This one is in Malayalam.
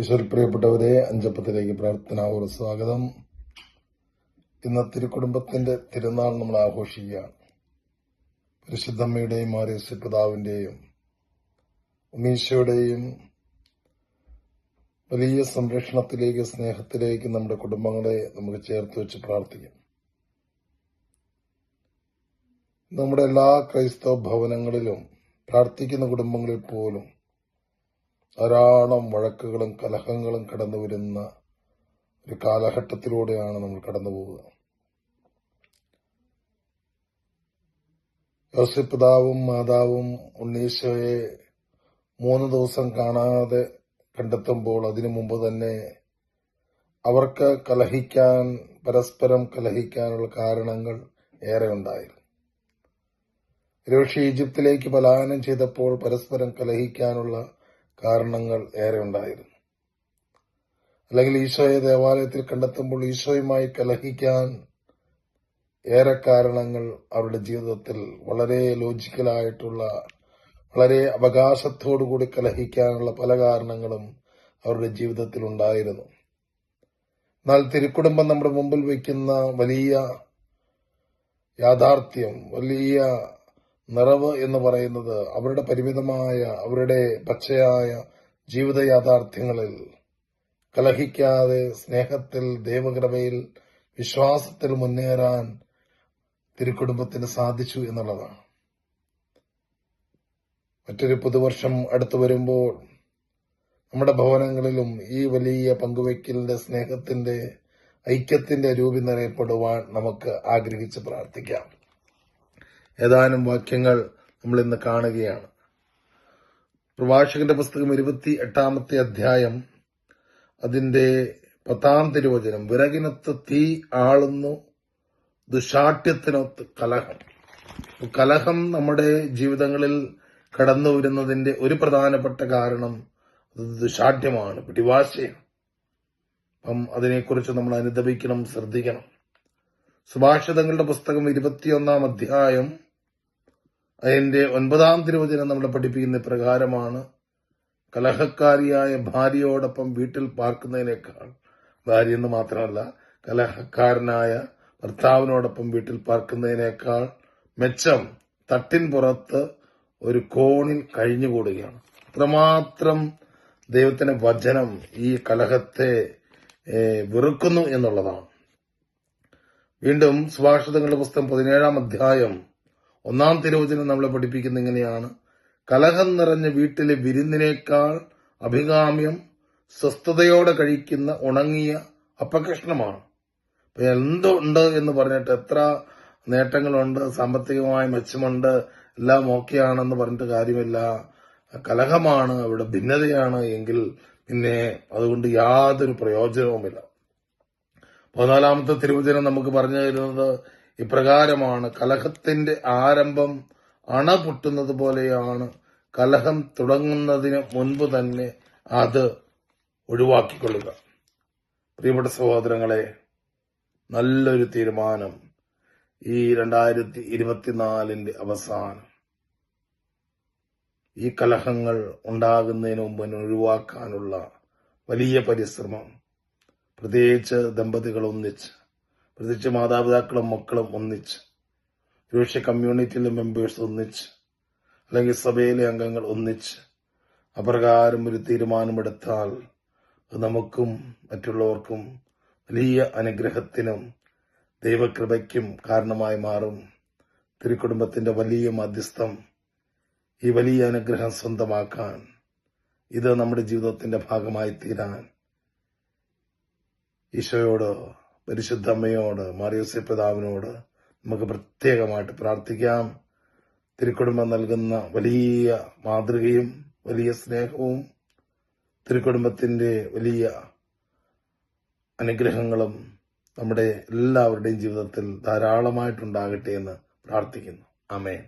ഈശ്വര പ്രിയപ്പെട്ടവരെ അഞ്ചപ്പത്തിലേക്ക് പ്രാർത്ഥനാപൂർവ സ്വാഗതം. ഇന്ന് തിരുക്കുടുംബത്തിന്റെ തിരുനാൾ നമ്മൾ ആഘോഷിക്കുകയാണ്. പരിശുദ്ധമ്മയുടെയും മാറിയസ് പിതാവിന്റെയും ഉമീശയുടെയും വലിയ സംരക്ഷണത്തിലേക്ക് സ്നേഹത്തിലേക്ക് നമ്മുടെ കുടുംബങ്ങളെ നമുക്ക് ചേർത്ത് വെച്ച് പ്രാർത്ഥിക്കാം. നമ്മുടെ എല്ലാ ക്രൈസ്തവ ഭവനങ്ങളിലും പ്രാർത്ഥിക്കുന്ന കുടുംബങ്ങളിൽ പോലും ധാരാളം വഴക്കുകളും കലഹങ്ങളും കടന്നു വരുന്ന ഒരു കാലഘട്ടത്തിലൂടെയാണ് നമ്മൾ കടന്നു പോവുക. യോസഫ് മാതാവും ഉണ്ണീശോയെ മൂന്ന് ദിവസം കാണാതെ കണ്ടെത്തുമ്പോൾ അതിനു മുമ്പ് തന്നെ അവർക്ക് കലഹിക്കാൻ പരസ്പരം കലഹിക്കാനുള്ള കാരണങ്ങൾ ഏറെ ഉണ്ടായിരുന്നു. ഒരുപക്ഷെ ഈജിപ്തിലേക്ക് പലായനം ചെയ്തപ്പോൾ പരസ്പരം കലഹിക്കാനുള്ള കാരണങ്ങൾ ഏറെ ഉണ്ടായിരുന്നു. അല്ലെങ്കിൽ ഈശോയെ ദേവാലയത്തിൽ കണ്ടെത്തുമ്പോൾ ഈശോയുമായി കലഹിക്കാൻ ഏറെ കാരണങ്ങൾ അവരുടെ ജീവിതത്തിൽ വളരെ ലോജിക്കലായിട്ടുള്ള വളരെ അവകാശത്തോടുകൂടി കലഹിക്കാനുള്ള പല കാരണങ്ങളും അവരുടെ ജീവിതത്തിൽ ഉണ്ടായിരുന്നു. എന്നാൽ തിരുക്കുടുംബം നമ്മുടെ മുമ്പിൽ വയ്ക്കുന്ന വലിയ യാഥാർത്ഥ്യം വലിയ നിറവ് എന്ന് പറയുന്നത് അവരുടെ പരിമിതമായ അവരുടെ പച്ചയായ ജീവിത യാഥാർത്ഥ്യങ്ങളിൽ കലഹിക്കാതെ സ്നേഹത്തിൽ ദൈവകൃപയിൽ വിശ്വാസത്തിൽ മുന്നേറാൻ തിരുക്കുടുംബത്തിന് സാധിച്ചു എന്നുള്ളതാണ്. മറ്റൊരു പുതുവർഷം അടുത്തു വരുമ്പോൾ നമ്മുടെ ഭവനങ്ങളിലും ഈ വലിയ പങ്കുവയ്ക്കലിന്റെ സ്നേഹത്തിന്റെ ഐക്യത്തിന്റെ രൂപി നിറയപ്പെടുവാൻ നമുക്ക് ആഗ്രഹിച്ച് പ്രാർത്ഥിക്കാം. ഏതാനും വാക്യങ്ങൾ നമ്മൾ ഇന്ന് കാണുകയാണ്. പ്രഭാഷകന്റെ പുസ്തകം ഇരുപത്തി എട്ടാമത്തെ അധ്യായം. അതിന്റെ പത്താം തിരുവചനം വിറകിനൊത്ത് തീ ആളുന്നു ദുഷാഠ്യത്തിനൊത്ത് കലഹം. കലഹം നമ്മുടെ ജീവിതങ്ങളിൽ കടന്നു വരുന്നതിന്റെ ഒരു പ്രധാനപ്പെട്ട കാരണം അത് ദുഷാഠ്യമാണ് പിടിവാശയാണ്. അപ്പം അതിനെക്കുറിച്ച് നമ്മൾ അനുദപിക്കണം ശ്രദ്ധിക്കണം. സുഭാഷിതങ്ങളുടെ പുസ്തകം ഇരുപത്തിയൊന്നാം അധ്യായം അതിന്റെ ഒൻപതാം തിരുവചനം നമ്മളെ പഠിപ്പിക്കുന്ന പ്രകാരമാണ് കലഹക്കാരിയായ ഭാര്യയോടൊപ്പം വീട്ടിൽ പാർക്കുന്നതിനേക്കാൾ ഭാര്യ എന്ന് മാത്രമല്ല കലഹക്കാരനായ ഭർത്താവിനോടൊപ്പം വീട്ടിൽ പാർക്കുന്നതിനേക്കാൾ മെച്ചം തട്ടിൻ പുറത്ത് ഒരു കോണിൽ കഴിഞ്ഞുകൂടുകയാണ്. അത്രമാത്രം ദൈവത്തിന്റെ വചനം ഈ കലഹത്തെ വെറുക്കുന്നു എന്നുള്ളതാണ്. വീണ്ടും സുഭാഷിതങ്ങളുടെ പുസ്തകം പതിനേഴാം അധ്യായം ഒന്നാം തിരുവചനം നമ്മളെ പഠിപ്പിക്കുന്ന ഇങ്ങനെയാണ്. കലഹം നിറഞ്ഞ വീട്ടിലെ വിരുന്നിനേക്കാൾ അഭികാമ്യം സ്വസ്ഥതയോടെ കഴിക്കുന്ന ഉണങ്ങിയ അപ്പകഷ്ണമാണ് എന്തുണ്ട് എന്ന് പറഞ്ഞിട്ട് എത്ര നേട്ടങ്ങളുണ്ട് സാമ്പത്തികമായ മെച്ചമുണ്ട് എല്ലാം ഓക്കെയാണെന്ന് പറഞ്ഞിട്ട് കാര്യമില്ല. കലഹമാണ് അവിടെ ഭിന്നതയാണ് എങ്കിൽ പിന്നെ അതുകൊണ്ട് യാതൊരു പ്രയോജനവുമില്ല. പതിനാലാമത്തെ തിരുവചനം നമുക്ക് പറഞ്ഞു തരുന്നത് ഇപ്രകാരമാണ് കലഹത്തിന്റെ ആരംഭം അണ പൊട്ടുന്നത് പോലെയാണ് കലഹം തുടങ്ങുന്നതിന് മുൻപ് തന്നെ അത് ഒഴിവാക്കിക്കൊള്ളുക. പ്രിയപ്പെട്ട സഹോദരങ്ങളെ നല്ലൊരു തീരുമാനം ഈ രണ്ടായിരത്തി ഇരുപത്തിനാലിന്റെ അവസാനം. ഈ കലഹങ്ങൾ ഉണ്ടാകുന്നതിന് മുമ്പ് ഒഴിവാക്കാനുള്ള വലിയ പരിശ്രമം. പ്രത്യേകിച്ച് ദമ്പതികൾ ഒന്നിച്ച് പ്രത്യേകിച്ച് മാതാപിതാക്കളും മക്കളും ഒന്നിച്ച്. ഒരുപക്ഷെ കമ്മ്യൂണിറ്റിയിലെ മെമ്പേഴ്സ് ഒന്നിച്ച്. അല്ലെങ്കിൽ സഭയിലെ അംഗങ്ങൾ ഒന്നിച്ച്. അപ്രകാരം ഒരു തീരുമാനമെടുത്താൽ നമുക്കും മറ്റുള്ളവർക്കും വലിയ അനുഗ്രഹത്തിനും ദൈവകൃപയ്ക്കും കാരണമായി മാറും. തിരുക്കുടുംബത്തിന്റെ വലിയ മധ്യസ്ഥം ഈ വലിയ അനുഗ്രഹം സ്വന്തമാക്കാൻ ഇത് നമ്മുടെ ജീവിതത്തിന്റെ ഭാഗമായി തീരാൻ ഈശോയോട് പരിശുദ്ധ അമ്മയോട് മാറിയോസെ പിതാവിനോട് നമുക്ക് പ്രത്യേകമായിട്ട് പ്രാർത്ഥിക്കാം. തിരുക്കുടുംബം നൽകുന്ന വലിയ മാതൃകയും വലിയ സ്നേഹവും തിരുക്കുടുംബത്തിന്റെ വലിയ അനുഗ്രഹങ്ങളും നമ്മുടെ എല്ലാവരുടെയും ജീവിതത്തിൽ ധാരാളമായിട്ടുണ്ടാകട്ടെ എന്ന് പ്രാർത്ഥിക്കുന്നു. അമേൻ